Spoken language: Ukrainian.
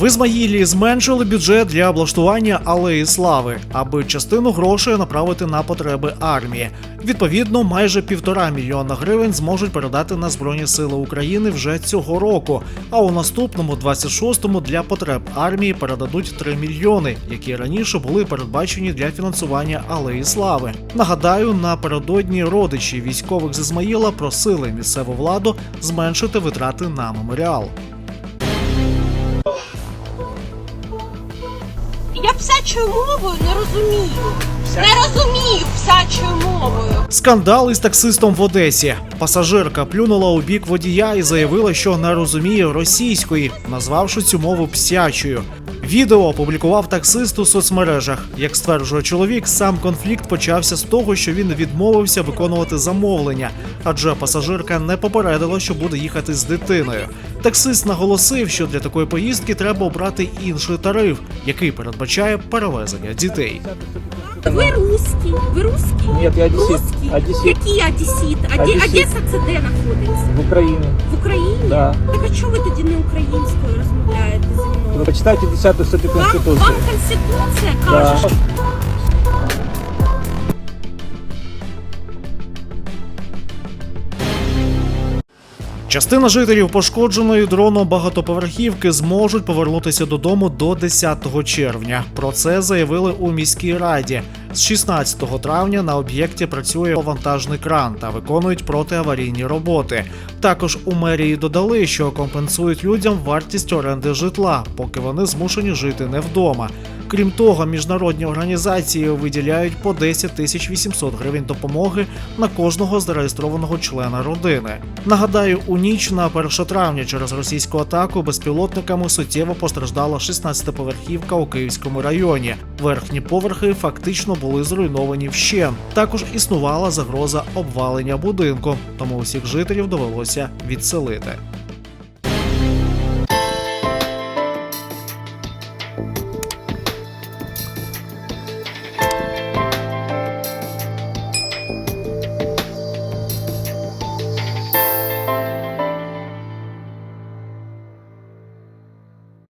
В Ізмаїлі зменшили бюджет для облаштування алеї слави, аби частину грошей направити на потреби армії. Відповідно, майже півтора мільйона гривень зможуть передати на Збройні Сили України вже цього року. А у наступному, 26-му, для потреб армії передадуть 3 мільйони, які раніше були передбачені для фінансування алеї слави. Нагадаю, напередодні родичі військових з Ізмаїла просили місцеву владу зменшити витрати на меморіал. Я псячою мовою не розумію. Не розумію псячою мовою. Скандал із таксистом в Одесі. Пасажирка плюнула у бік водія і заявила, що не розуміє російської, назвавши цю мову псячою. Відео опублікував таксист у соцмережах. Як стверджує чоловік, сам конфлікт почався з того, що він відмовився виконувати замовлення, адже пасажирка не попередила, що буде їхати з дитиною. Таксист наголосив, що для такої поїздки треба обрати інший тариф, який передбачає перевезення дітей. Ви русський, ви русський? Ні, я одесит. Русський? Одесит. Який одесіт? Оде- Одесит. Одеса це де знаходиться? в Україні. В Україні? Да. Так а чого ви тоді не українською розмовляєте? Почитайте 10 статтю Конституції. вам Конституція каже, Да. що Частина жителів пошкодженої дроном багатоповерхівки зможуть повернутися додому до 10 червня. Про це заявили у міській раді. З 16 травня на об'єкті працює вантажний кран та виконують протиаварійні роботи. Також у мерії додали, що компенсують людям вартість оренди житла, поки вони змушені жити не вдома. Крім того, міжнародні організації виділяють по 10 тисяч 800 гривень допомоги на кожного зареєстрованого члена родини. Нагадаю, у ніч на 1 травня через російську атаку безпілотниками суттєво постраждала 16-поверхівка у Київському районі. Верхні поверхи фактично були зруйновані вщент. Також існувала загроза обвалення будинку, тому усіх жителів довелося відселити.